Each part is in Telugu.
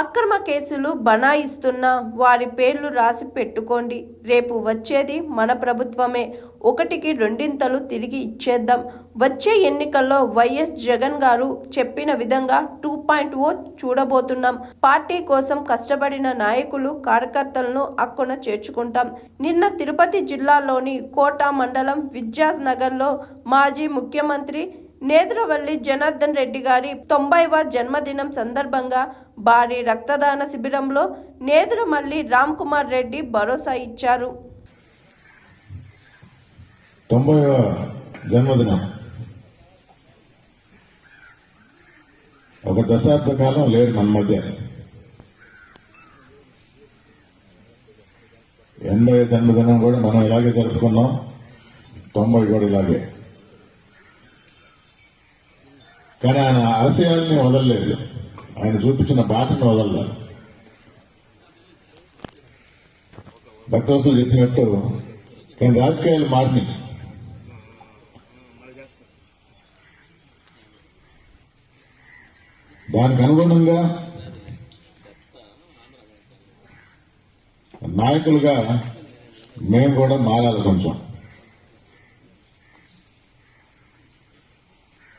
అక్రమ కేసులు బనాయిస్తున్న వారి పేర్లు రాసి పెట్టుకోండి. రేపు వచ్చేది మన ప్రభుత్వమే. ఒకటికి రెండింతలు తిరిగి ఇచ్చేద్దాం. వచ్చే ఎన్నికల్లో వైఎస్ జగన్ గారు చెప్పిన విధంగా టూ పాయింట్ ఓ చూడబోతున్నాం. పార్టీ కోసం కష్టపడిన నాయకులు కార్యకర్తలను అక్కున చేర్చుకుంటాం. నిన్న తిరుపతి జిల్లాలోని కోట మండలం విద్యానగర్లో మాజీ ముఖ్యమంత్రి నేదురవల్లి జనార్దన్ రెడ్డి గారి తొంభైవ జన్మదినం సందర్భంగా భారీ రక్తదాన శిబిరంలో నేదురమల్లి రామ్ కుమార్ రెడ్డి భరోసా ఇచ్చారు. తొంభై జన్మదినం. ఒక దశాబ్ద కాలం లేరు మన మధ్య. ఎనభై జన్మదినం కూడా మనం ఇలాగే జరుపుకున్నాం. తొంభై కూడా ఇలాగే. కానీ ఆయన ఆశయాల్ని వదలలేదు. ఆయన చూపించిన బాటను వదలలేదు. భక్తవసులు చెప్పినట్టు కానీ రాజకీయాలు మారినాయి. దానికి అనుగుణంగా నాయకులుగా మేము కూడా మారాలి కొంచెం.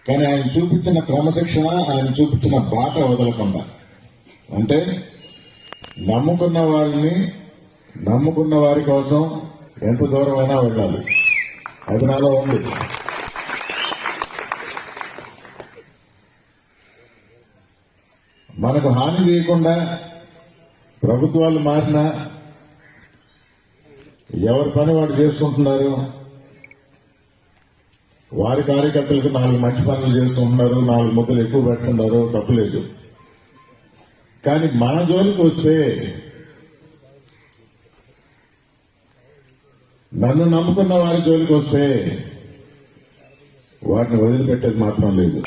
కానీ ఆయన చూపించిన క్రమశిక్షణ ఆయన చూపించిన బాట వదలకుండా. అంటే నమ్ముకున్న వారిని నమ్ముకున్న వారి కోసం ఎంత దూరమైనా వెళ్ళాలి. అది నాలో ఉంది. మనకు హాని చేయకుండా ప్రభుత్వాలు మారినా ఎవరి పని వాడు చేసుకుంటున్నారు? వారి కార్యకర్తలకు నాలుగు మంచి పనులు చేస్తుంటున్నారు నాలుగు ముద్దలు ఎక్కువ పెడుతున్నారు తప్పులేదు కానీ మన జోలికి వస్తే నన్ను నమ్ముకున్న వారి జోలికి వస్తే వాటిని వదిలిపెట్టేది మాత్రం లేదు.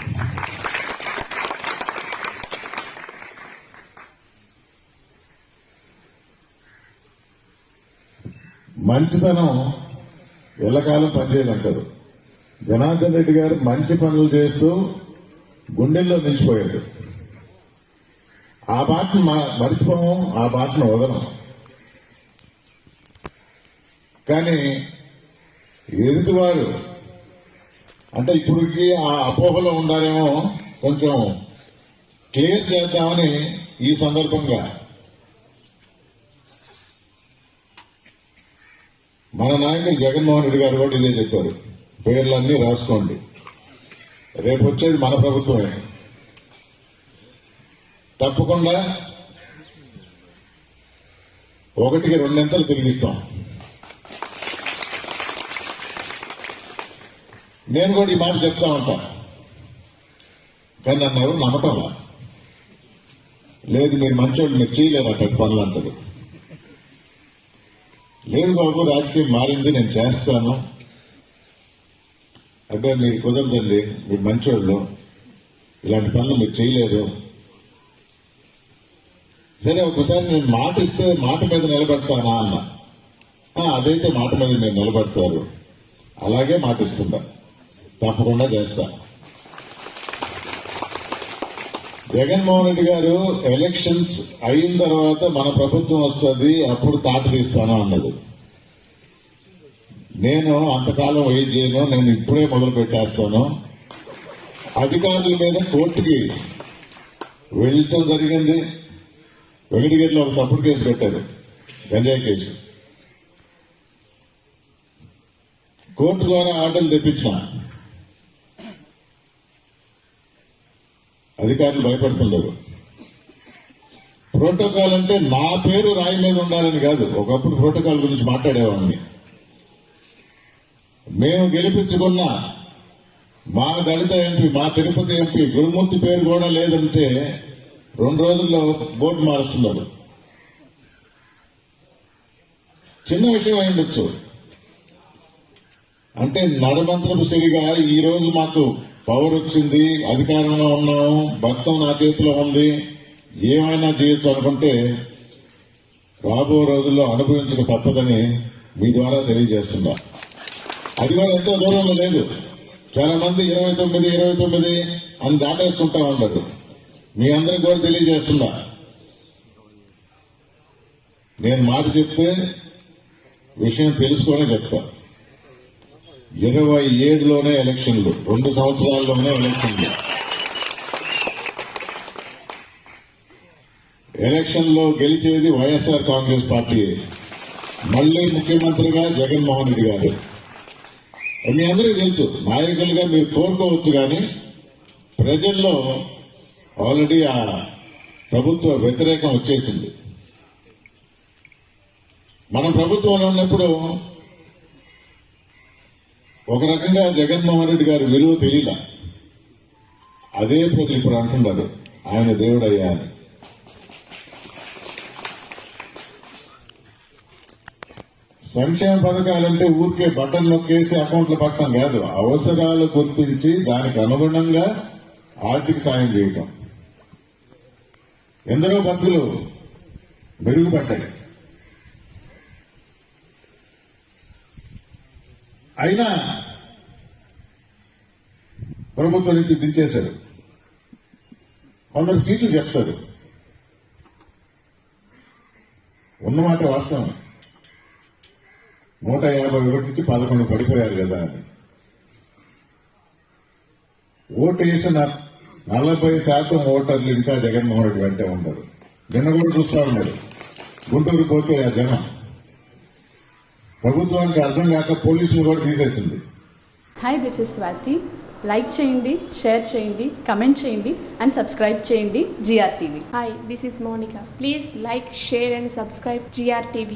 మంచితనం ఎల్లకాలం పనిచేయాలంటారు జనార్దన్ రెడ్డి గారు మంచి పనులు చేస్తూ గుండెల్లో నిలిచిపోయాడు. ఆ బాటను మా- మర్చిపోము ఆ బాటను వదలం. కానీ ఎదుటివారు అంటే ఇప్పటికి ఆ అపోహలో ఉండాలేమో కొంచెం క్లియర్ చేద్దామని ఈ సందర్భంగా మన నాయకులు జగన్మోహన్ రెడ్డి గారు కూడా ఇదే చెప్పారు. పేర్లన్నీ రాసుకోండి. రేపు వచ్చేది మన ప్రభుత్వమే. తప్పకుండా ఒకటికి రెండింతలు తిరిగిస్తాం. నేను కూడా ఈ మాట చెప్తా ఉంటా. కానీ నన్ను ఎవరు నమ్మటంలా లేదు మీరు మంచోళ్ళు మీరు చేయలేరు అక్కడ పనులు అంటారు లేదు బాబు రాజకీయం మారింది నేను చేస్తాను. అంటే మీరు కుదరదండి మీరు మంచోళ్ళు. ఇలాంటి పనులు మీరు చేయలేరు. సరే ఒకసారి నేను మాట ఇస్తే మాట మీద నిలబడతానా అన్న. అదైతే మాట మీద మీరు నిలబడతారు. అలాగే మాట ఇస్తుందా తప్పకుండా చేస్తా. జగన్మోహన్ రెడ్డి గారు ఎలక్షన్స్ అయిన తర్వాత మన ప్రభుత్వం వస్తుంది అప్పుడు తాట తీస్తాను అన్నాడు. నేను అంతకాలం వెయిట్ చేయను నేను ఇప్పుడే మొదలు పెట్టేస్తాను. అధికారుల మీద కోర్టుకి వెళ్ళటం జరిగింది. వెంకటగిరిలో ఒక తప్పుడు కేసు పెట్టారు గంజాయి కేసు. కోర్టు ద్వారా ఆర్డర్లు తెప్పించిన. అధికారులు భయపడుతున్నారు ప్రోటోకాల్ అంటే నా పేరు రాయి మీద ఉండాలని కాదు. ఒకప్పుడు ప్రోటోకాల్ గురించి మాట్లాడేవాడిని. మేము గెలిపించుకున్న మా దళిత ఎంపీ మా తిరుపతి ఎంపీ గురుమూర్తి పేరు కూడా లేదంటే రెండు రోజుల్లో బోర్డు మారుస్తున్నాడు. చిన్న విషయం అయిండొచ్చు. అంటే నడమంత్రపు సిరిగా ఈ రోజు మాకు పవర్ వచ్చింది అధికారంలో ఉన్నాము భక్తం నా చేతిలో ఉంది. ఏమైనా చేయొచ్చు అనుకుంటే రాబో రోజుల్లో అనుభవించక తప్పదని మీ ద్వారా తెలియజేస్తున్నా. అది కూడా ఎంతో దూరంలో లేదు. చాలా మంది ఇరవై తొమ్మిది ఇరవై తొమ్మిది అని దాటేసుకుంటా ఉన్నారు. మీ అందరికి కూడా తెలియజేస్తున్నా. నేను మాట చెప్తే విషయం తెలుసుకొని చెప్తా. ఇరవై ఏడులోనే ఎలక్షన్లు రెండు సంవత్సరాల్లోనే ఎలక్షన్లు. ఎలక్షన్లో గెలిచేది వైఎస్ఆర్ కాంగ్రెస్ పార్టీ. మళ్ళీ ముఖ్యమంత్రిగా జగన్మోహన్ రెడ్డి గారు. మీ అందరికీ తెలుసు నాయకులుగా మీరు కోరుకోవచ్చు కానీ ప్రజల్లో ఆల్రెడీ ఆ ప్రభుత్వ వ్యతిరేకం వచ్చేసింది. మనం ప్రభుత్వంలో ఉన్నప్పుడు ఒక రకంగా జగన్మోహన్ రెడ్డి గారి విలువ తెలియల అదే ప్రజలు ఇప్పుడు అంటున్నారు ఆయన దేవుడయ్యా అని. సంక్షేమ పథకాలంటే ఊరికే బటన్ నొక్కేసి అకౌంట్లో పట్టడం కాదు. అవసరాలు గుర్తించి దానికి అనుగుణంగా ఆర్థిక సాయం చేయటం. ఎందరో బతుకులు మెరుగుపడ్డాయి. అయినా ప్రభుత్వం నుంచి దించేశారు. కొందరు సీట్లు చెప్తారు. ఉన్నమాట వాస్తవం. నూట యాభై ఒకటి నుంచి పదకొండు పడిపోయారు కదా అని. ఓటు వేసిన నలభై శాతం ఓటర్లు ఇంకా జగన్మోహన్ రెడ్డి వెంటే ఉంటారు నిన్న కూడా చూస్తా ఉన్నారు. గుంటూరు పోతే ఆ జనం. ప్రభుత్వానికి అర్థం కాక పోలీసులు కూడా తీసేసింది. Hi this is Swathi like చేయండి షేర్ చేయండి కమెంట్ చేయండి అండ్ సబ్స్క్రైబ్ చేయండి G R TV Hi, this is Monica. Please like, share, and subscribe GRTV.